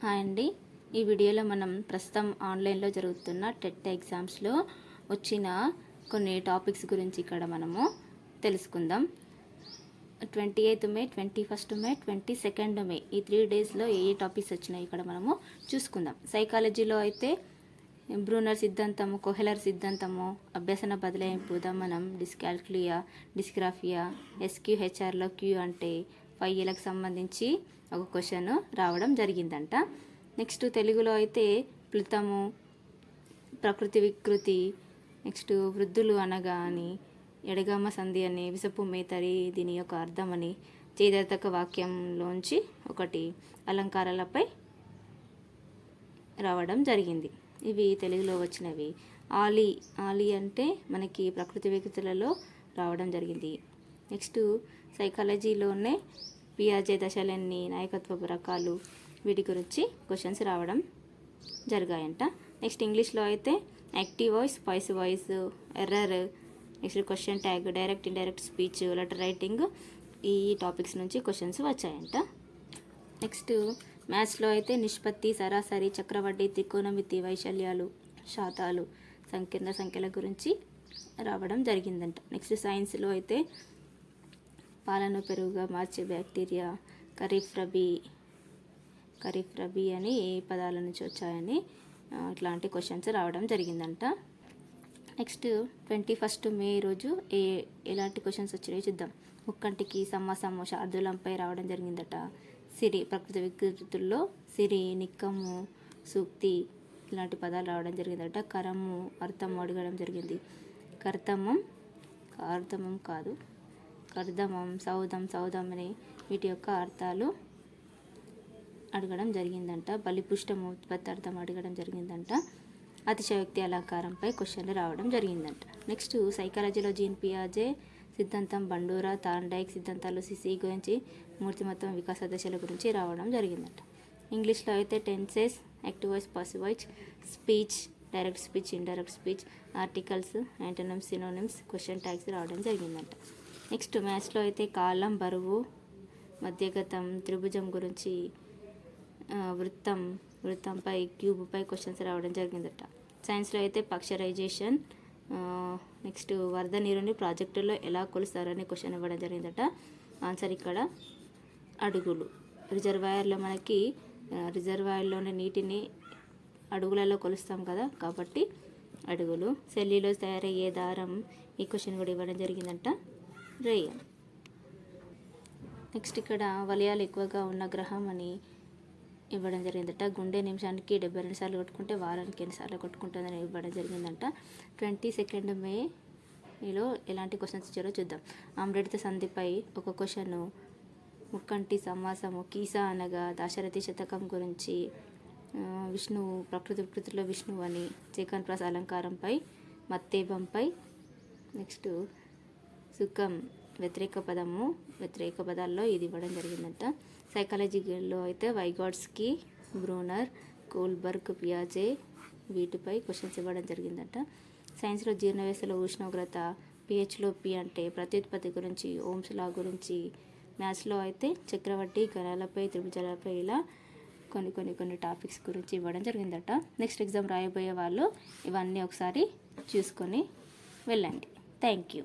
Hi అండి. ఈ వీడియోలో మనం ప్రస్తుతం ఆన్లైన్లో జరుగుతున్న టెట్ ఎగ్జామ్స్లో వచ్చిన కొన్ని టాపిక్స్ గురించి ఇక్కడ మనము తెలుసుకుందాం. Twenty eighth May twenty first May twenty second May ఈ త్రీ డేస్లో ఏ ఏ టాపిక్స్ వచ్చినాయి ఇక్కడ మనము చూసుకుందాం. సైకాలజీలో అయితే బ్రూనర్ సిద్ధాంతము కొహెలర్ సిద్ధాంతము అభ్యసన బదలాయింపు దమనం డిస్కాల్క్లియా డిస్గ్రాఫియా ఎస్క్యూహెచ్ఆర్లో క్యూ అంటే ఫైవ్ ఏలకు సంబంధించి ఒక క్వశ్చన్ రావడం జరిగిందంట. నెక్స్ట్ తెలుగులో అయితే ప్లుతము ప్రకృతి వికృతి నెక్స్ట్ వృద్ధులు అనగా అని ఎడగామ సంధి అని విసపు మేతరి దీని యొక్క అర్థం అని చేదర్తక వాక్యంలోంచి ఒకటి అలంకారాలపై రావడం జరిగింది. ఇవి తెలుగులో వచ్చినవి. ఆలి ఆలి అంటే మనకి ప్రకృతి వికృతులలో రావడం జరిగింది. నెక్స్ట్ సైకాలజీలోనే పిఆర్జే దశలన్నీ నాయకత్వపు రకాలు వీటి గురించి క్వశ్చన్స్ రావడం జరిగాయంట. నెక్స్ట్ ఇంగ్లీష్లో అయితే active voice voice voice error next question tag direct indirect speech letter writing ఈ టాపిక్స్ నుంచి క్వశ్చన్స్ వచ్చాయంట. నెక్స్ట్ మ్యాథ్స్లో అయితే నిష్పత్తి సరాసరి చక్రవడ్డీ త్రికోణమితి వైశల్యాలు శాతాలు సంకీర్ణ సంఖ్యల గురించి రావడం జరిగిందంట. నెక్స్ట్ సైన్స్లో అయితే పాలను పెరుగుగా మార్చే బ్యాక్టీరియా ఖరీఫ్ రబీ ఖరీఫ్ రబీ అని ఏ పదాల నుంచి వచ్చాయని ఇట్లాంటి క్వశ్చన్స్ రావడం జరిగిందంట. నెక్స్ట్ ట్వంటీ ఫస్ట్ మే రోజు ఏ ఎలాంటి క్వశ్చన్స్ వచ్చినాయో చూద్దాం. ముక్కంటికి సమాసము శార్దులంపై రావడం జరిగిందట. సిరి ప్రకృతి వికృతుల్లో సిరి నిక్కము సూక్తి ఇలాంటి పదాలు రావడం జరిగిందట. కరము అర్థము అడగడం జరిగింది. కర్తమం అర్థమం కాదు. కర్దమం సౌదం సౌదం అనే వీటి యొక్క అర్థాలు అడగడం జరిగిందంట. బలిపుష్టం ఉత్పత్తి అర్థం అడగడం జరిగిందంట. అతిశయోక్తి అలంకారంపై క్వశ్చన్లు రావడం జరిగిందంట. నెక్స్ట్ సైకాలజీలో జీన్ పియాజే సిద్ధాంతం బండూరా తాండైక్ సిద్ధాంతాలు సిసి గురించి మూర్తిమత్వం వికాస దశల గురించి రావడం జరిగిందంట. ఇంగ్లీష్లో అయితే tenses active voice passive voice speech direct speech indirect speech articles antonyms synonyms question tags రావడం జరిగిందంట. నెక్స్ట్ మ్యాథ్స్లో అయితే కాలం బరువు మధ్యగతం త్రిభుజం గురించి వృత్తం వృత్తంపై క్యూబ్పై క్వశ్చన్స్ రావడం జరిగిందట. సైన్స్లో అయితే పక్షరైజేషన్ నెక్స్ట్ వరద నీరుని ప్రాజెక్టులో ఎలా కొలుస్తారనే క్వశ్చన్ ఇవ్వడం జరిగిందట. ఆన్సర్ ఇక్కడ అడుగులు. రిజర్వాయర్లో మనకి రిజర్వాయర్లోని నీటిని అడుగులలో కొలుస్తాం కదా కాబట్టి అడుగులు. సెల్లీలో తయారయ్యే దారం ఈ క్వశ్చన్ కూడా ఇవ్వడం జరిగిందంట. రేయం. నెక్స్ట్ ఇక్కడ వలయాలు ఎక్కువగా ఉన్న గ్రహం అని ఇవ్వడం జరిగిందట. గుండె నిమిషానికి డెబ్బై రెండు సార్లు కొట్టుకుంటే వారానికి ఎన్నిసార్లు కొట్టుకుంటుందని ఇవ్వడం జరిగిందంట. ట్వంటీ సెకండ్ మేలో ఎలాంటి క్వశ్చన్స్ ఇచ్చారో చూద్దాం. అమృత సంధిపై ఒక క్వశ్చన్. ముక్కంటి సమాసము కీసా అనగా దాశరథి శతకం గురించి విష్ణువు ప్రకృతి ప్రకృతిలో విష్ణువు అని శ్రీకాంత్ ప్రాస అలంకారంపై మత్తేబంపై నెక్స్ట్ సుఖం వ్యతిరేక పదము వ్యతిరేక పదాల్లో ఇది ఇవ్వడం జరిగిందంట. సైకాలజీలో అయితే వైగాడ్స్కి బ్రూనర్ కోల్బర్గ్ పియాజే వీటిపై క్వశ్చన్స్ ఇవ్వడం జరిగిందంట. సైన్స్లో జీర్ణవ్యవస్థలో ఉష్ణోగ్రత పిహెచ్లో పి అంటే ప్రత్యుత్పత్తి గురించి ఓమ్స్ లా గురించి మ్యాథ్స్లో అయితే చక్రవడ్డీ గణాలపై త్రిభుజాలపై ఇలా కొన్ని కొన్ని కొన్ని టాపిక్స్ గురించి ఇవ్వడం జరిగిందట. నెక్స్ట్ ఎగ్జామ్ రాయబోయే వాళ్ళు ఇవన్నీ ఒకసారి చూసుకొని వెళ్ళండి. Thank you